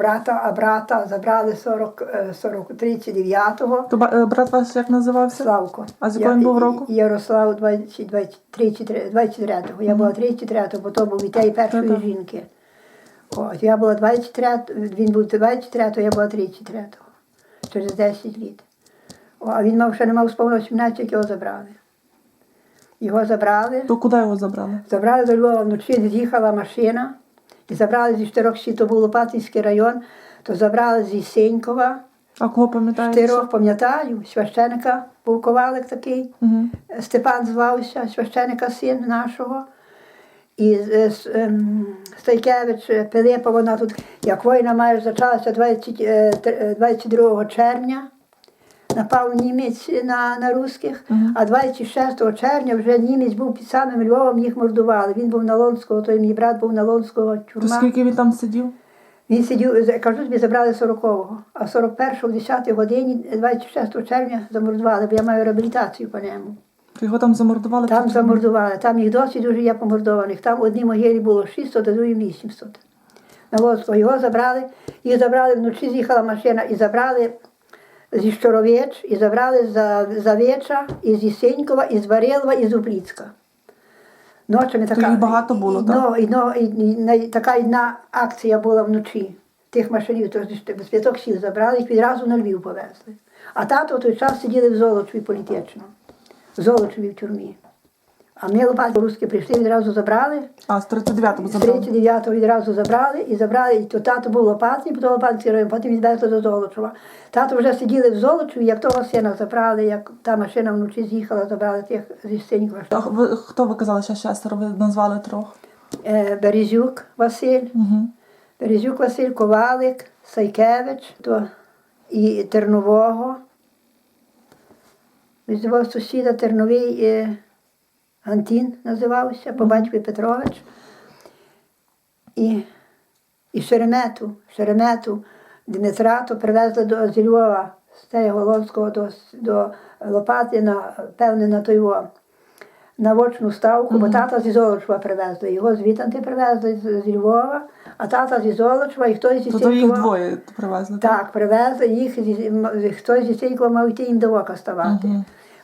брата, а брата забрали 40, е, 40 39-го. То е, брат ваш як називався? Славко. А з якого він був року? Ярослав 23, 23-го. Я була 33-го, бо то був і те, і першої Та-та. жінки. От, я була 23, він був 23-го, я була 33-го. Через 10 літ. О, а він мав, ще не мав сповно 17, як його забрали. Його забрали. То куди його забрали? Забрали до Львова вночі, з'їхала машина забрали зі Штирок, то був Лопатинський район, то забрали зі Сенькова. А кого пам'ятаєте? Штирок, пам'ятаю, священика був ковалик такий. Угу. Степан звався, священика син нашого. І е, ем, Стайкевич е, Пилипа, вона тут, як війна майже почалася 20, тр- е, 22 червня, напав німець на, на русських, а 26 червня вже німець був під самим Львовом, їх мордували. Він був на Лонського, той мій брат був на Лонського То скільки він там сидів? Він сидів, кажу, тобі забрали 40-го, а 41-го, в 10 годині, 26 червня замордували, бо я маю реабілітацію по ньому. Його там замордували? Там замордували, там їх досі дуже є помордованих. Там в одній могилі було 600, а другій 800. На Лоцько його забрали, їх забрали, вночі з'їхала машина і забрали зі Щоровеч, і забрали за, за Веча, і зі Сенькова, і з Варилова, і з Упліцька. Ночами така, їх багато було, і, так? ну, і, ну, і, і, і, така одна акція була вночі. Тих машинів, то з п'яток сіл забрали, їх відразу на Львів повезли. А тато в той час сиділи в Золочеві політично, в Золочеві в тюрмі. А ми лопаті русські прийшли, відразу забрали. А, з 39-го З забрали. 39-го відразу забрали і забрали, і то тато був Лопатний, потім Лопатський район, потім відвезли до Золочева. Тато вже сиділи в Золочеві, як того сина забрали, як та машина вночі з'їхала, забрали тих зі Синькова. А ви, хто ви казали, що шестеро? Ви назвали трьох? Е, Березюк Василь, Угу. Березюк Василь, Ковалик, Сайкевич то, і Тернового. Відзивав сусіда Терновий е, Антін називався, по батькові Петрович. І, і Шеремету, Шеремету Дмитра то привезли до зі Львова, з того Головського до, до Лопатина, певне, на той во, на вочну ставку, бо тата зі Золочева привезли. Його звітанти привезли з, зі Львова, а тата зі Золочева, і хтось зі То їх двоє привезли? так, привезли їх, хтось зі Сінькова мав йти їм до ока ставати.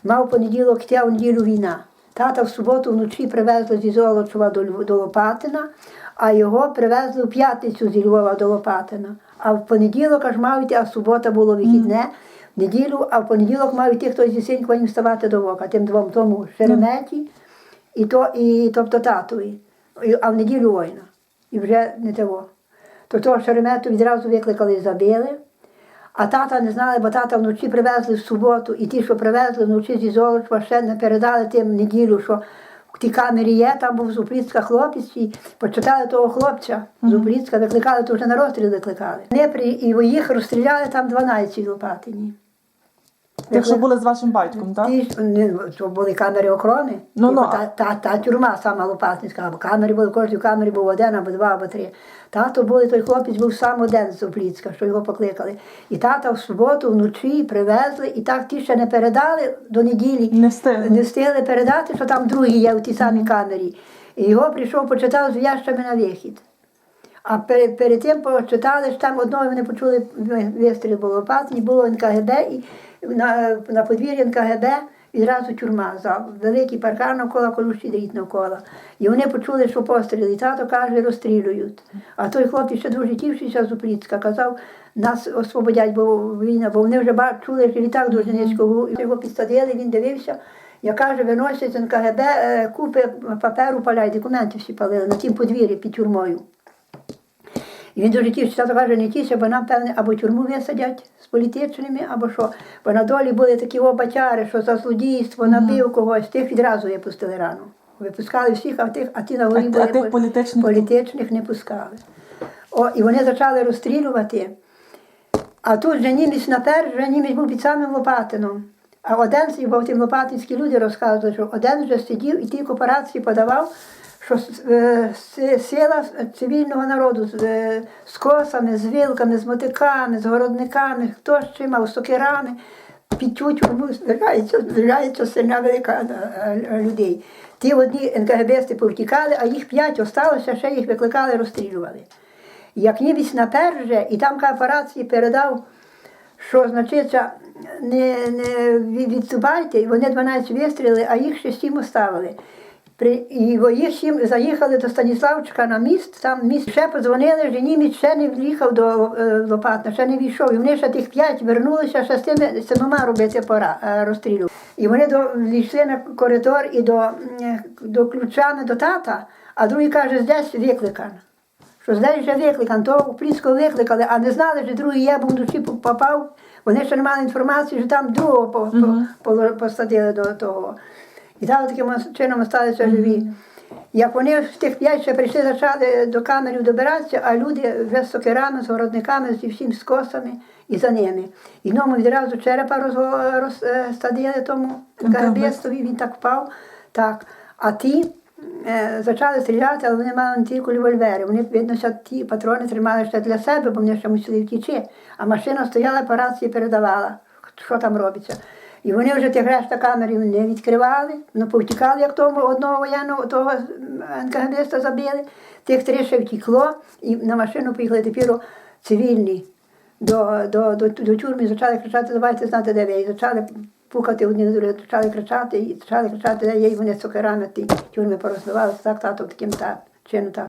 Мав понеділок, тя в неділю війна. Тата в суботу вночі привезли зі Золочева до, Льв- до Лопатина, а його привезли в п'ятницю зі Львова до Лопатина. А в понеділок аж мав йти, а субота було вихідне. В неділю, а в понеділок мав йти хтось зі Сінькова їм ставати до ока. Тим двом тому Шереметі і, то, і тобто татові. А в неділю війна. І вже не того. То того Шеремету відразу викликали і забили. А тата не знали, бо тата вночі привезли в суботу, і ті, що привезли вночі зі Золочва, ще не передали тим неділю, що в тій камері є, там був Зупліцька хлопець, і почитали того хлопця, Зупліцька, викликали, то вже на розстріл викликали. Вони при, і їх розстріляли там 12 в Лопатині. Тих, що були з вашим батьком, так? Ті то були камери охорони. Ну, ну, та, та, та тюрма сама Лопатинська, або камери були, в кожній камері був один, або два, або три. Тато були, той хлопець був сам один з Опліцька, що його покликали. І тата в суботу вночі привезли, і так ті ще не передали до неділі. Не встигли. Не встигли передати, що там другий є в тій самій камері. І його прийшов, почитав з в'ящами на вихід. А перед, перед тим почитали, що там одного вони почули вистріл було Лопатині, було НКГБ, і на, на подвір'ї НКГБ відразу тюрма, за великий паркан навколо, колючий дріт навколо. І вони почули, що постріли, і тато каже, розстрілюють. А той хлопець ще дуже тівшися з Упліцька, казав, нас освободять, бо війна, бо вони вже чули, що літак до Жнецького, його підсадили, він дивився. Я кажу, виносять НКГБ е, купи паперу паляй, документи всі палили на тім подвір'ї під тюрмою. І він дуже тішився, каже, не тішся, бо нам, певне, або тюрму висадять з політичними, або що. Бо на долі були такі обачари, що за злодійство, набив когось, тих відразу випустили рано. Випускали всіх, а тих, а ті на горі А- були а тих політичних? політичних не пускали. О, і вони почали розстрілювати. А тут вже німець напер, вже німець був під самим Лопатином. А один, бо тим лопатинські люди розказували, що один вже сидів і ті кооперації подавав, що е, сила цивільного народу з, е, косами, з вилками, з мотиками, з городниками, хто з чим мав, сокирами, підтють, збирається, сильна велика е, людей. Ті одні НКГБсти повтікали, а їх п'ять осталося, ще їх викликали, розстрілювали. Як нібісь наперже, і там каже, передав, що значиться, не, не від- відступайте, вони 12 вистріли, а їх ще сім оставили. При, і сім заїхали до Станіславчика на міст, там міст ще подзвонили, що німець ще не в'їхав до е, Лопатна, ще не війшов. І вони ще тих п'ять вернулися, ще з тими сімома робити пора е, розстрілю. І вони до, війшли на коридор і до, м, до ключами до тата, а другий каже, здесь викликан. Що здесь вже викликан, того Пліського викликали, а не знали, що другий я був вночі попав. Вони ще не мали інформації, що там другого по, по, по, посадили до того. І так таким чином залишилися живі. Як вони з тих п'ять ще прийшли, почали до камерів добиратися, а люди вже з сокирами, з городниками, зі всім з косами і за ними. І ному відразу черепа розсадили тому гарбестові, він так впав. Так. А ті е, почали стріляти, але вони мали не тільки револьвери. Вони, видно, що ті патрони тримали ще для себе, бо вони ще мусили втічі. А машина стояла по рації передавала, що там робиться. І вони вже тих решта камерів не відкривали, ну повтікали, як тому одного воєнного того НКГБиста забили. Тих три ще втікло, і на машину поїхали тепер цивільні до, до, до, до тюрми, почали кричати, давайте знати, де ви. І почали пукати одні друге, почали кричати, і почали кричати, де є, і вони з ті тюрми порозбивалися, так, тато, таким так, чином так.